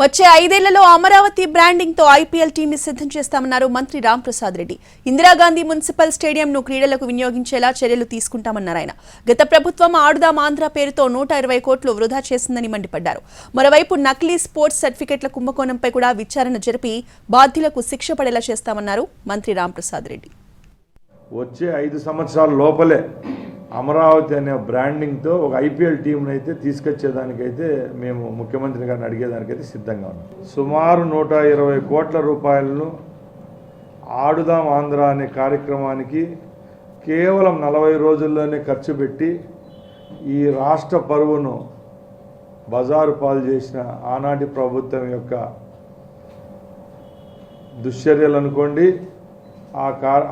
వచ్చే ఐదేళ్ళలో అమరావతి బ్రాండింగ్తో ఐపీఎల్ టీం ని సిద్ధం చేస్తామన్నారు మంత్రి రాంప్రసాద్ రెడ్డి. ఇందిరాగాంధీ మున్సిపల్ స్టేడియంను క్రీడలకు వినియోగించేలా చర్యలు తీసుకుంటామన్నారు ఆయన. గత ప్రభుత్వం ఆడుదాం ఆంధ్ర పేరుతో నూట ఇరవై కోట్లు వృధా చేసిందని మండిపడ్డారు. మరోవైపు నకిలీ స్పోర్ట్స్ సర్టిఫికెట్ల కుంభకోణంపై కూడా విచారణ జరిపి బాధ్యులకు శిక్ష పడేలా చేస్తామన్నారు మంత్రి రాంప్రసాద్ రెడ్డి. వచ్చే ఐదు సంవత్సరాల లోపలే అమరావతి అనే బ్రాండింగ్తో ఒక ఐపీఎల్ టీంని అయితే తీసుకొచ్చేదానికైతే మేము ముఖ్యమంత్రి గారిని అడిగేదానికైతే సిద్ధంగా ఉన్నాం. సుమారు నూట ఇరవై కోట్ల రూపాయలను ఆడుదాం ఆంధ్ర అనే కార్యక్రమానికి కేవలం నలభై రోజుల్లోనే ఖర్చు పెట్టి ఈ రాష్ట్ర పరువును బజారు పాలు చేసిన ఆనాటి ప్రభుత్వం యొక్క దుశ్చర్యలు అనుకోండి ఆ కార్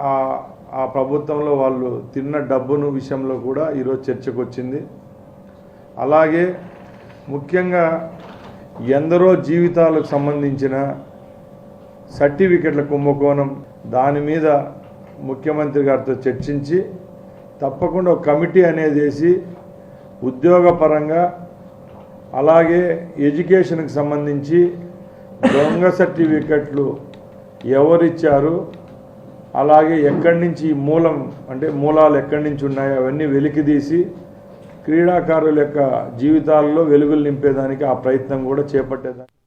ఆ- ప్రభుత్వంలో వాళ్ళు తిన్న డబ్బును విషయంలో కూడా ఈరోజు చర్చకు వచ్చింది అలాగే ముఖ్యంగా ఎందరో జీవితాలకు సంబంధించిన సర్టిఫికెట్ల కుంభకోణం దాని మీద ముఖ్యమంత్రి గారితో చర్చించి తప్పకుండా ఒక కమిటీ అనేది వేసి ఉద్యోగపరంగా అలాగే ఎడ్యుకేషన్కి సంబంధించి దొంగ సర్టిఫికెట్లు ఎవరిచ్చారు అలాగే ఎక్కడి నుంచి మూలం అంటే మూలాలు ఎక్కడి నుంచి ఉన్నాయో అవన్నీ వెలికితీసి క్రీడాకారుల యొక్క జీవితాల్లో వెలుగులు నింపేదానికి ఆ ప్రయత్నం కూడా చేపట్టేదానికి